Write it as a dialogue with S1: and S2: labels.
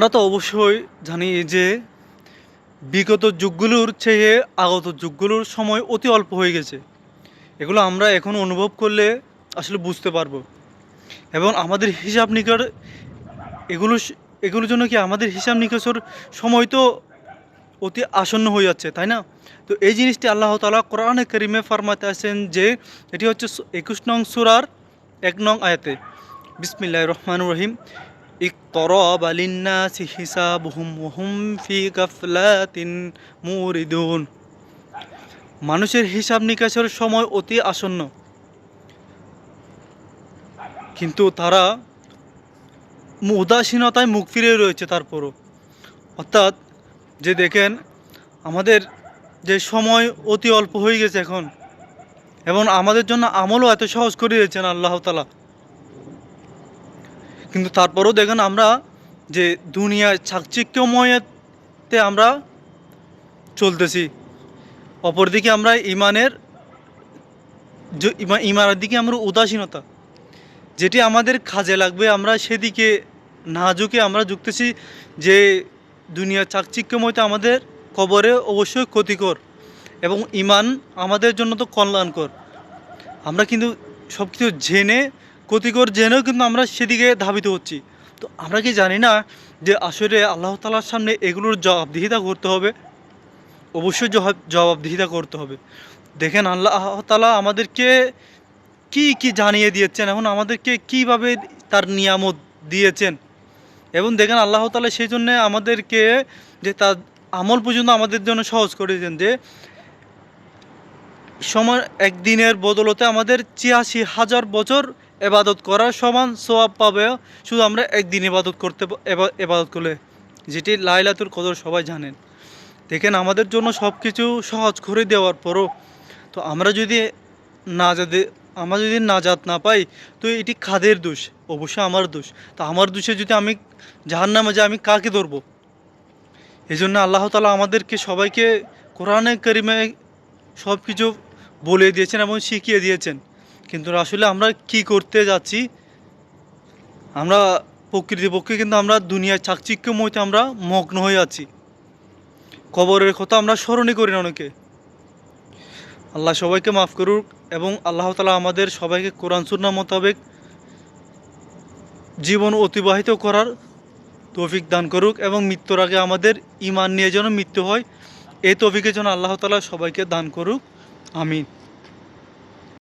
S1: আমরা তো অবশ্যই জানি যে বিগত যুগগুলোর চেয়ে আগত যুগগুলোর সময় অতি অল্প হয়ে গেছে। এগুলো আমরা এখন অনুভব করলে আসলে বুঝতে পারব। এবং আমাদের হিসাব নিকার এগুলো এগুলোর জন্য কি আমাদের হিসাব নিকাশের সময় তো অতি আসন্ন হয়ে যাচ্ছে, তাই না? তো এই জিনিসটি আল্লাহ তালা কোরআনে করিমে ফার্মাতে আছেন যে এটি হচ্ছে একুশ নং সুরার এক নং আয়াতে। বিসমিল্লাহ রহমান রহিম। اقترب للناس حسابهم وهم في غفلة মুরিদুন মানুষের হিসাব নিকাশের সময় অতি আসন্ন কিন্তু তারা মু- উদাসীনতায় মুখ ফিরে রয়েছে তারপরও অর্থাৎ যে দেখেন আমাদের যে সময় অতি অল্প হয়ে গেছে এখন এবং আমাদের জন্য আমলও এত সহজ করে দিয়েছেন আল্লাহ তালা কিন্তু তারপরেও দেখেন আমরা যে দুনিয়ায় চাকচিক্যময়তে আমরা চলতেছি। অপরদিকে আমরা ইমানের ইমানের দিকে আমরা উদাসীনতা, যেটি আমাদের কাজে লাগবে, আমরা সেদিকে না ঝুঁকে আমরা ঝুঁকতেছি যে দুনিয়া চাকচিক্যময়তে আমাদের কবরে অবশ্যই ক্ষতিকর এবং ইমান আমাদের জন্য তো কল্যাণকর। আমরা কিন্তু সব কিছু জেনে ক্ষতিকর জেনেও কিন্তু আমরা সেদিকে ধাবিত হচ্ছি। তো আমরা কি জানি না যে আসলে আল্লাহ তালার সামনে এগুলোর জবাবদিহিতা করতে হবে? অবশ্যই জবাবদিহিতা করতে হবে। দেখেন আল্লাহ তালা আমাদেরকে কি কি জানিয়ে দিয়েছেন এখন আমাদেরকে কীভাবে তার নিয়ামত দিয়েছেন? এবং দেখেন আল্লাহ তালা সেই জন্যে আমাদেরকে যে তার আমল পর্যন্ত আমাদের জন্য সহজ করে দিয়েছেন যে সময়, একদিনের বদলতে আমাদের ছিয়াশি হাজার বছর এবাদত করার সমান সোয়াব পাবে শুধু আমরা একদিন ইবাদত করতে এবা- এবাদত করলে যেটি লাইলাতুর কদর সবাই জানেন। দেখেন, আমাদের জন্য সব কিছু সহজ করে দেওয়ার পরও তো আমরা যদি না যাতে আমরা যদি নাজাত না পাই, তো এটি খাদের দোষ? অবশ্যই আমার দোষ। তো আমার দোষে যদি আমি জাহার নামে যে আমি কাকে ধরবো? এই জন্য আল্লাহ তালা আমাদেরকে সবাইকে কোরআনে করিমে সব কিছু বলে দিয়েছেন এবং শিখিয়ে দিয়েছেন। কিন্তু আসলে আমরা কি করতে যাচ্ছি? আমরা প্রকৃতিপক্ষে কিন্তু আমরা দুনিয়ার চাকচিক্যময়তে আমরা মগ্ন হয়ে আছি। কবরের কথা আমরা স্মরণই করি না অনেকে। আল্লাহ সবাইকে মাফ করুক এবং আল্লাহ তালা আমাদের সবাইকে কোরআন সুন্না মোতাবেক জীবন অতিবাহিত করার তৌফিক দান করুক এবং মৃত্যুর আগে আমাদের ইমান নিয়ে যেন মৃত্যু হয়, এই তৌফিকের জন্য আল্লাহ তালা সবাইকে দান করুক। আমিন।